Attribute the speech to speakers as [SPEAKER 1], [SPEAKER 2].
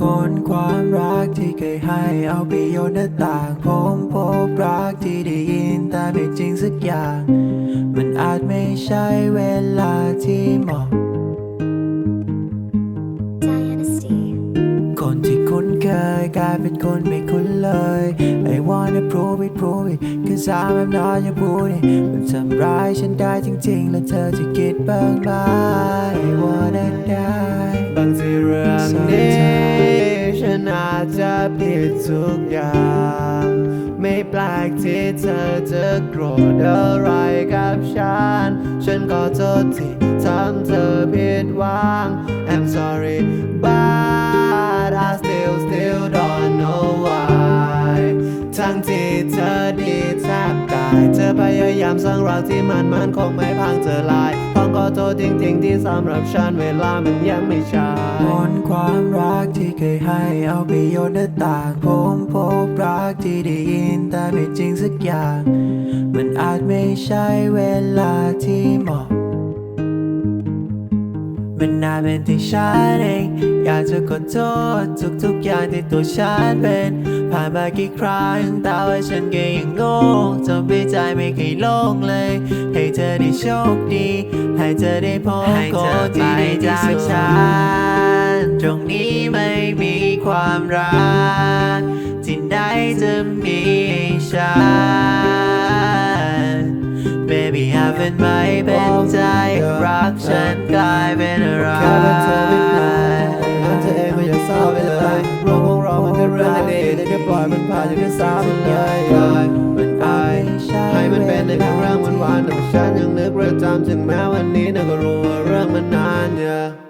[SPEAKER 1] คนความรักที่เคยให้เอาไปโยนหน้าต่างผมพบรักที่ได้ยินแต่ไม่จริงสักอย่าง มันอาจไม่ใช่เวลาที่เหมาะ คนที่คุ้นเคยกลายเป็นคนไม่คุ้นเลย I wanna prove it prove it cause I'm not your booty มันทำร้ายฉันได้จริงๆ แล้วเธอจะคิดบ้างไหม I wanna die
[SPEAKER 2] อาจจะผิดทุกอย่าง ไม่แปลกที่เธอจะโกรธอะไรกับฉัน ฉันก็โทษที่ทำเธอผิดหวัง I'm sorry but I still still don't know why ทั้งที่เธอดีแทบตาย เธอพยายามสร้างรักที่มันมันคงไม่พังเธอลายต้องขอโทษจริงๆที่สำหรับฉันเวลามันยังไม่ใช่
[SPEAKER 1] บนความรัก เคยให้เอาไปโยนหน้าต่างผมพบรักที่ได้ยินแต่ไม่จริงสักอย่าง มันอาจไม่ใช่เวลาที่เหมาะ มันน่าเป็นที่ฉันเอง อยากจะขอโทษทุกๆอย่างที่ตัวฉันเป็น ผ่านมากี่ครั้งแต่ว่าฉันก็ยังงงจนปีใจไม่เคยโล่งเลย ให้เธอได้โชคดี ให้เธอได้พบคนที่ดีที่สุดฉัน ตรงนี้ไม่มีความรัก ที่ไหนจะมีฉัน Baby หากเป็นไม่เป็นใจรักฉันกลายเป็นอะไร
[SPEAKER 2] แค่ว่าเธอไม่เป็นงั้นเธอเองก็อย่าเศร้าไปเลยรื่องของเรามันแค่เรื่องอดีตแค่ปล่อยมันผ่านอย่างแค่ซ้ำเลยมันอายให้มันเป็นในเพียงเรื่องวันๆแต่ฉันยังนึกประจำถึงแม้วันนี้นะก็รู้ว่าเรื่องมันนานเนี่ย